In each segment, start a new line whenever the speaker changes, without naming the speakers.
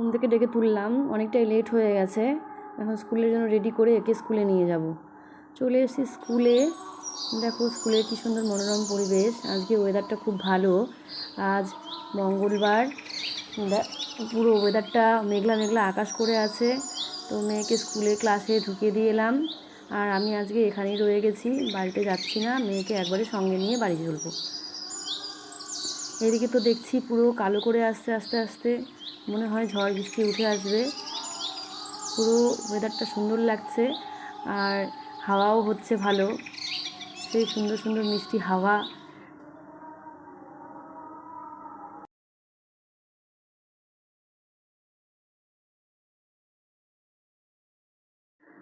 ঘুম থেকে ডেকে তুললাম। অনেকটাই লেট হয়ে গেছে। এখন স্কুলের জন্য রেডি করে একে স্কুলে নিয়ে যাব। চলে এসেছি স্কুলে। দেখো স্কুলে কী সুন্দর মনোরম পরিবেশ। আজকে ওয়েদারটা খুব ভালো। আজ মঙ্গলবার। পুরো ওয়েদারটা মেঘলা মেঘলা আকাশ করে আছে। তো মেয়েকে স্কুলে ক্লাসে ঢুকিয়ে দিয়ে এলাম। আর আমি আজকে এখানেই রয়ে গেছি। বাড়িতে যাচ্ছি না। মেয়েকে একবারে সঙ্গে নিয়ে বাড়ি চলবো। এদিকে তো দেখছি পুরো কালো করে আসতে আস্তে আস্তে। মনে হয় ঝড় বৃষ্টি উঠে আসবে। পুরো ওয়েদারটা সুন্দর লাগছে আর হাওয়াও হচ্ছে ভালো। সেই সুন্দর সুন্দর মিষ্টি হাওয়া।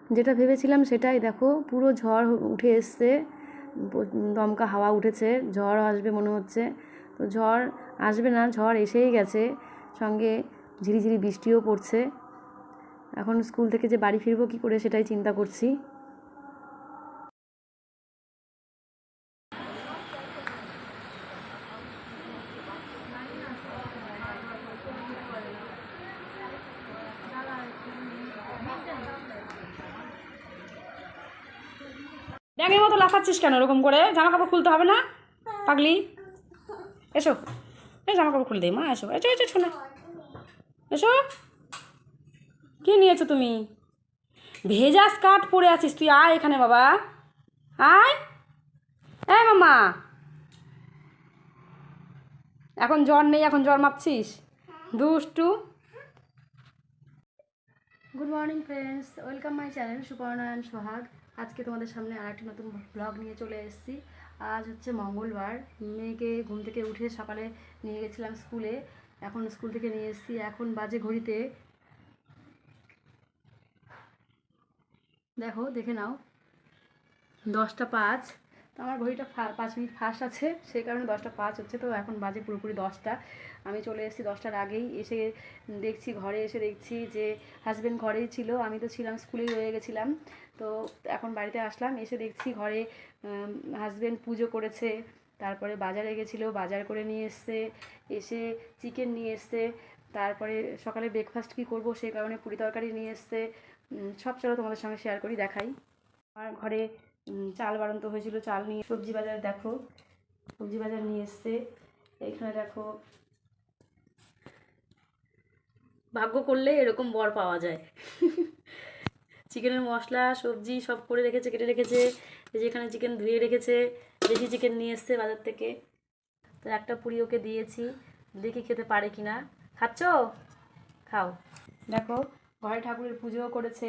যেটা ভেবেছিলাম সেটাই, দেখো, পুরো ঝড় উঠে এসছে। দমকা হাওয়া উঠেছে, ঝড় আসবে মনে হচ্ছে। তো ঝড় আসবে না, ঝড় এসেই গেছে। সঙ্গে ঝিরিঝিরি বৃষ্টিও পড়ছে। এখন স্কুল থেকে যে বাড়ি ফিরবো কী করে সেটাই চিন্তা করছি।
ব্যাঙের মতো লাফাচ্ছিস কেন? এরকম করে জামা কাপড় খুলতে হবে না? পাগলি? এসো। এই জামা কাপড় খুলে দে মা, এসো। এসো এসো শোনা। এসো। কি নিয়েছো তুমি? ভেজা স্কার্ট পরে আছিস তুই, আয় এখানে বাবা। আয়। এই মামা এখন জ্বর নেই, এখন জ্বর মাপছিস? দুষ্টু।
Good morning friends welcome my channel Suparnayan Sohag আজকে তোমাদের সামনে আর একটি নতুন ব্লগ নিয়ে চলে এসেছি। আজ হচ্ছে মঙ্গলবার। মেয়েকে ঘুম থেকে উঠে সকালে নিয়ে গেছিলাম স্কুলে। এখন স্কুল থেকে নিয়ে এসেছি। এখন বাজে ঘড়িতে। দেখো, দেখে নাও। দশটা পাঁচ। তো আমার ঘড়িটা পাঁচ মিনিট ফাস্ট আছে, সেই কারণে দশটা পাঁচ হচ্ছে, তো এখন বাজে পুরোপুরি দশটা। আমি চলে এসেছি দশটার আগেই, এসে দেখছি, ঘরে এসে দেখছি যে হাজব্যান্ড ঘরেই ছিল, আমি তো ছিলাম, স্কুলেই রয়ে গেছিলাম। তো এখন বাড়িতে আসলাম, এসে দেখছি ঘরে হাজব্যান্ড পুজো করেছে, তারপরে বাজারে গেছিল, বাজার করে নিয়ে এসছে, এসে চিকেন নিয়ে এসছে, তারপরে সকালে ব্রেকফাস্ট কী করব সেই কারণে পুরি তরকারি নিয়ে এসছে সব চলো তোমাদের সঙ্গে শেয়ার করি, দেখাই। আমার ঘরে চাল বাড়ন্ত হয়েছিল, চাল নিয়ে সবজি বাজার, দেখো, সবজি বাজার নিয়ে এসছে। এখানে দেখো, ভাগ্য করলে এরকম বর পাওয়া যায়। চিকেনের মশলা, সবজি সব করে রেখেছে, কেটে রেখেছে। যেখানে চিকেন ধুয়ে রেখেছে, দেশি চিকেন নিয়ে এসছে বাজার থেকে। তো একটা পুরি ওকে দিয়েছি, দেখি খেতে পারে কি না খাচ্ছ? খাও। দেখো ঘরে ঠাকুরের পুজোও করেছে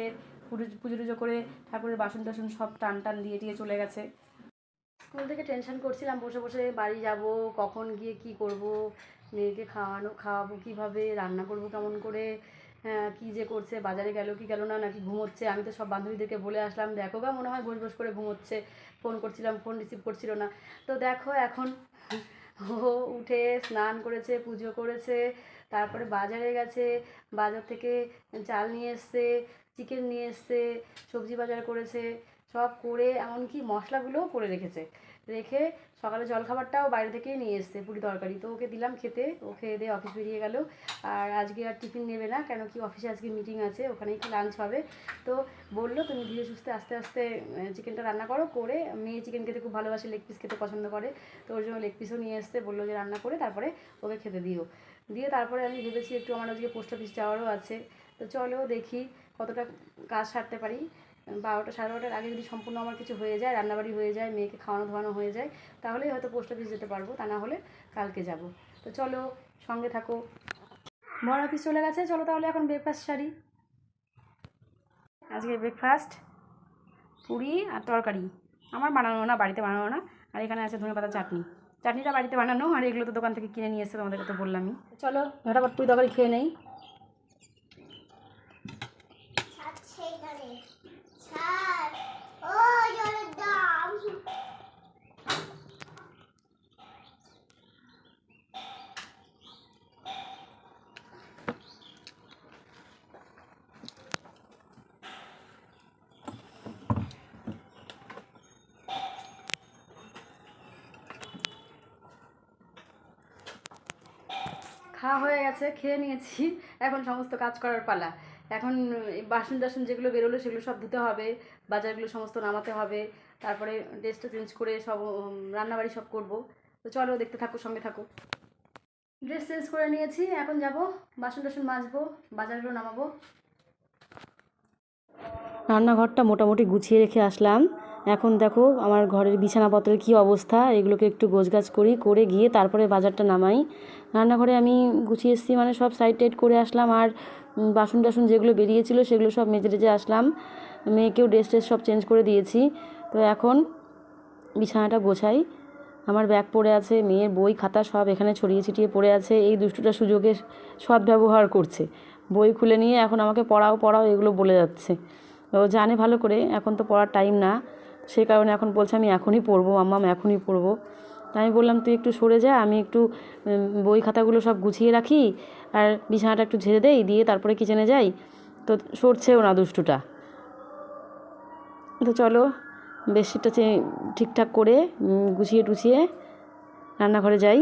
পুজো টুজো করে ঠাকুরের বাসন টাসন সব টান টান দিয়ে দিয়ে চলে গেছে। স্কুল থেকে টেনশন করছিলাম বসে বসে বাড়ি যাব কখন গিয়ে কি করব মেয়েকে খাওয়ানো খাওয়াবো কীভাবে রান্না করব কেমন করে হ্যাঁ, কি যে করছে বাজারে গেল কি গেল না নাকি ঘুমোচ্ছে আমি তো সব বান্ধবীদেরকে বলে আসলাম দেখো গা মনে হয় বস বস করে ঘুমোচ্ছে ফোন করছিলাম ফোন রিসিভ করছিল না। তো দেখো এখন ও উঠে স্নান করেছে পুজো করেছে তারপরে বাজারে গেছে, বাজার থেকে চাল নিয়ে এসছে চিকেন নিয়ে এসছে, সবজি বাজার করেছে, সব করে এমনকি মশলাগুলোও করে রেখেছে। রেখে সকালে জলখাবারটাও বাইরে থেকেই নিয়ে এসছে পুরি তরকারি। তো ওকে দিলাম খেতে, ও খেয়ে দিয়ে অফিস বেরিয়ে গেল। আর আজকে আর টিফিন নেবে না, কেন কি অফিসে আজকে মিটিং আছে, ওখানেই কি লাঞ্চ হবে। তো বলল, তুমি ধীরে সুস্থে আস্তে আস্তে চিকেনটা রান্না করো, করে মেয়ে চিকেন খেতে খুব ভালোবাসে লেগ পিস খেতে পছন্দ করে। তো ওর জন্য লেগ পিসও নিয়ে এসছে, বলল যে রান্না করে, তারপরে ওকে খেতে দিও। দিয়ে তারপরে আমি ভেবেছি একটু আমার আজকে পোস্ট অফিস যাওয়ারও আছে। তো চলো দেখি কতটা কাজ সারতে পারি। বারোটা, সাড়ে বারোটার আগে যদি সম্পূর্ণ আমার কিছু হয়ে যায়, রান্নাবাড়ি হয়ে যায়, মেয়েকে খাওয়ানো ধোয়ানো হয়ে যায়, তাহলেই হয়তো পোস্ট অফিস যেতে পারব, তা না হলে কালকে যাব। তো চলো, সঙ্গে থাকো। বড় অফিস চলে গেছে, চলো তাহলে এখন ব্রেকফাস্ট সারি। আজকে ব্রেকফাস্ট পুরি আর তরকারি। আমার বানানো না, বাড়িতে বানানো না, আর এখানে আছে ধনে পাতা চাটনি। চাটনিটা বাড়িতে বানানো আর এগুলো তো দোকান থেকে কিনে নিয়ে এসে তোমাদেরকে তো বললামই। চলো ঝটাপট তুই তরকারি খেয়ে নেই।
ছাদ
খাওয়া হয়ে গেছে, খেয়ে নিয়েছি। এখন সমস্ত কাজ করার পালা। এখন বাসন টাসন যেগুলো বেরোলো সেগুলো সব ধুতে হবে, বাজারগুলো সমস্ত নামাতে হবে। তারপরে ড্রেসটা চেঞ্জ করে সব রান্নাবাড়ি সব করব। তো চলো দেখতে থাকো, সঙ্গে থাকো। ড্রেস চেঞ্জ করে নিয়েছি, এখন যাব, বাসন টাসন মাজবো, বাজারগুলো নামাবো। রান্নাঘরটা মোটামুটি গুছিয়ে রেখে আসলাম। এখন দেখো আমার ঘরের বিছানাপত্রের কী অবস্থা? এগুলোকে একটু গোছগাছ করি, করে গিয়ে তারপরে বাজারটা নামাই। রান্নাঘরে আমি গুছিয়ে এসেছি মানে সব সাইড টাইড করে আসলাম। আর বাসন টাসন যেগুলো বেরিয়েছিল সেগুলো সব মেজে টেজে আসলাম। মেয়েকেও ড্রেস ট্রেস সব চেঞ্জ করে দিয়েছি। তো এখন বিছানাটা গোছাই। আমার ব্যাগ পড়ে আছে, মেয়ের বই, খাতা সব এখানে ছড়িয়ে ছিটিয়ে পড়ে আছে। এই দুষ্টুটা সুযোগে সৎ ব্যবহার করছে। বই খুলে নিয়ে এখন আমাকে পড়াও পড়াও এগুলো বলে যাচ্ছে। ও জানে ভালো করে, এখন তো পড়ার টাইম না। সেই কারণে এখন বলছে, আমি এখনই পড়ব মাম্মাম এখনই পড়ব। আমি বললাম, তুই একটু সরে যা, আমি একটু বই খাতাগুলো সব গুছিয়ে রাখি আর বিছানাটা একটু ঝেড়ে দেই, দিয়ে তারপরে কিচেনে যাই। তো সরছেও না দুষ্টুটা। তো চলো, বেডশিটটা ঠিকঠাক করে গুছিয়ে টুছিয়ে রান্নাঘরে যাই।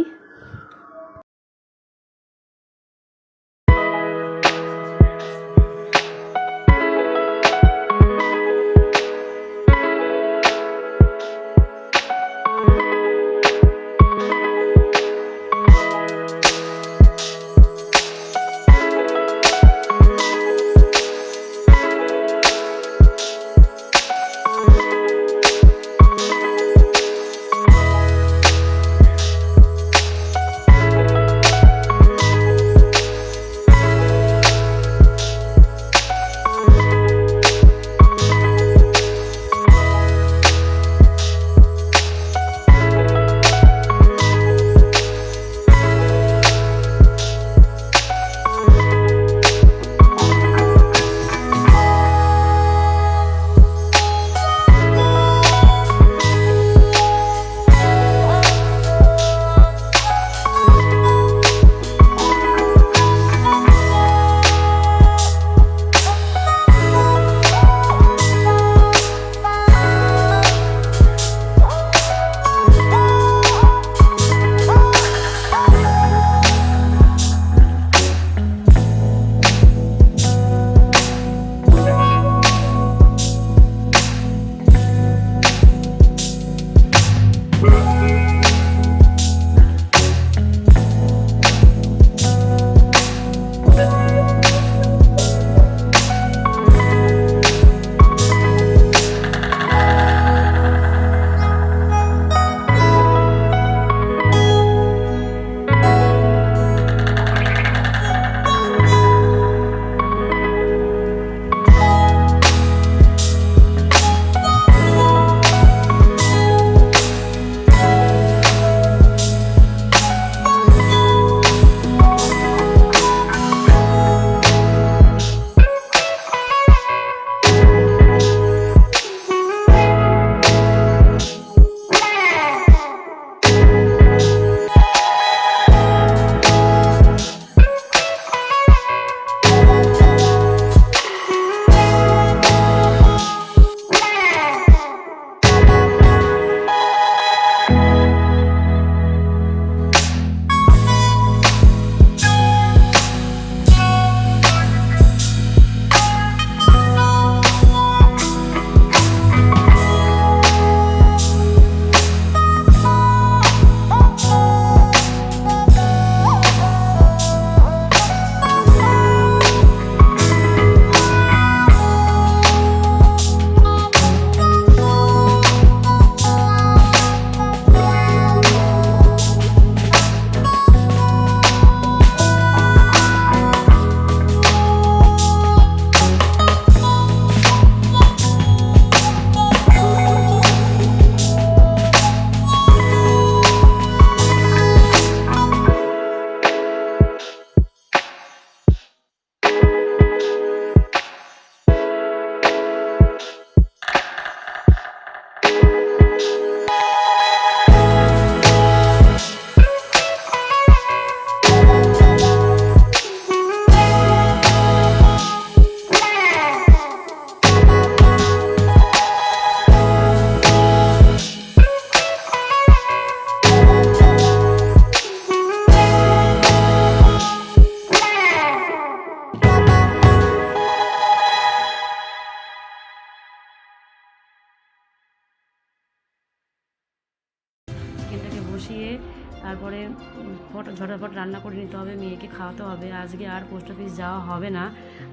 ফট ঝটাফট রান্না করে নিতে হবে, মেয়েকে খাওয়াতে হবে। আজকে আর পোস্ট অফিস যাওয়া হবে না।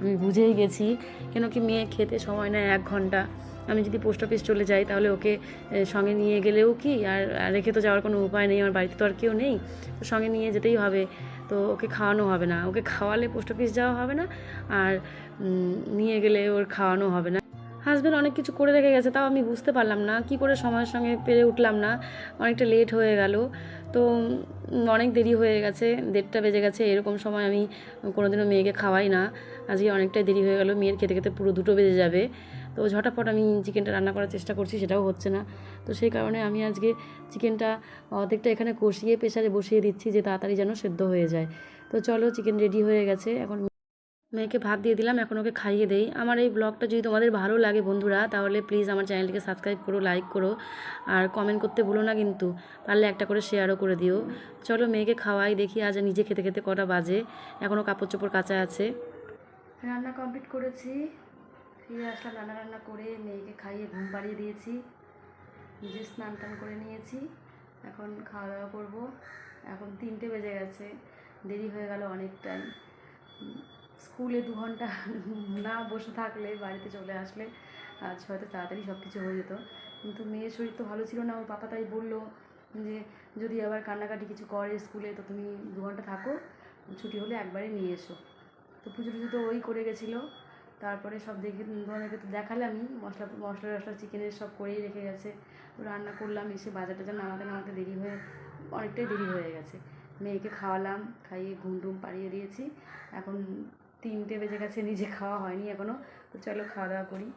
আমি বুঝেই গেছি, কেন কি মেয়ে খেতে সময় নেয় এক ঘণ্টা। আমি যদি পোস্ট অফিস চলে যাই, তাহলে ওকে সঙ্গে নিয়ে গেলেও কি? আর রেখে তো যাওয়ার কোনো উপায় নেই, আমার বাড়িতে তো আর কেউ নেই। তো সঙ্গে নিয়ে যেতেই হবে। তো ওকে খাওয়ানো হবে না। ওকে খাওয়ালে পোস্ট অফিস যাওয়া হবে না, আর নিয়ে গেলে ওর খাওয়ানো হবে না। হাজব্যান্ড অনেক কিছু করে রেখে গেছে, তাও আমি বুঝতে পারলাম না। কি করে সময়ের সঙ্গে পেরে উঠলাম না? অনেকটা লেট হয়ে গেল। তো অনেক দেরি হয়ে গেছে, দেড়টা বেজে গেছে, এরকম সময় আমি কোনোদিনও মেয়েকে খাওয়াই না। আজকে অনেকটাই দেরি হয়ে গেল, মেয়ের খেতে খেতে পুরো দুটো বেজে যাবে। তো ঝটাপট আমি চিকেনটা রান্না করার চেষ্টা করছি, সেটাও হচ্ছে না। তো সেই কারণে আমি আজকে চিকেনটা অর্ধেকটা এখানে কষিয়ে প্রেশারে বসিয়ে দিচ্ছি, যে তাড়াতাড়ি যেন সেদ্ধ হয়ে যায়। তো চলো, চিকেন রেডি হয়ে গেছে, এখন মেয়েকে ভাত দিয়ে দিলাম, এখন ওকে খাইয়ে দেই। আমার এই ব্লগটা যদি তোমাদের ভালো লাগে বন্ধুরা, তাহলে প্লিজ আমার চ্যানেলটিকে সাবস্ক্রাইব করো লাইক করো, আর কমেন্ট করতে ভুলো না কিন্তু, পারলে একটা করে শেয়ারও করে দিও। চলো মেয়েকে খাওয়াই, দেখি আজ নিজে খেতে খেতে কটা বাজে এখনও কাপড় চোপড় কাঁচা আছে। রান্না কমপ্লিট করেছি, ফিরে আসলাম রান্না রান্না করে, মেয়েকে খাইয়ে ঘুম পাড়িয়ে দিয়েছি, নিজে স্নান টান করে নিয়েছি, এখন খাওয়া দাওয়া করব। এখন তিনটে বেজে গেছে, দেরি হয়ে গেল অনেকটাই। স্কুলে দু ঘণ্টা না বসে থাকলে, বাড়িতে চলে আসলে, আজ হয়তো তাড়াতাড়ি সব কিছু হয়ে যেত। কিন্তু মেয়ের শরীর তো ভালো ছিল না, ওর পাপা তাই বলল যে, যদি আবার কান্নাকাটি কিছু করে স্কুলে, তো তুমি দু ঘণ্টা থাকো, ছুটি হলে একবারে নিয়ে এসো। তো পুজো টুজো তো ওই করে গেছিল। তারপরে সব দেখে, তোমাদেরকে তো দেখালামই, মশলা মশলা টশলা, চিকেনের সব করেই রেখে গেছে। রান্না করলাম, এসে বাজার টাজার নামাতে নামাতে দেরি হয়ে, অনেকটাই দেরি হয়ে গেছে। মেয়েকে খাওয়ালাম, খাইয়ে ঘুম টুম পাড়িয়ে দিয়েছি। এখন তিনটে বেজে গেছে নিজে খাওয়া হয়নি এখনও তো চলো খাওয়া দাওয়া করি।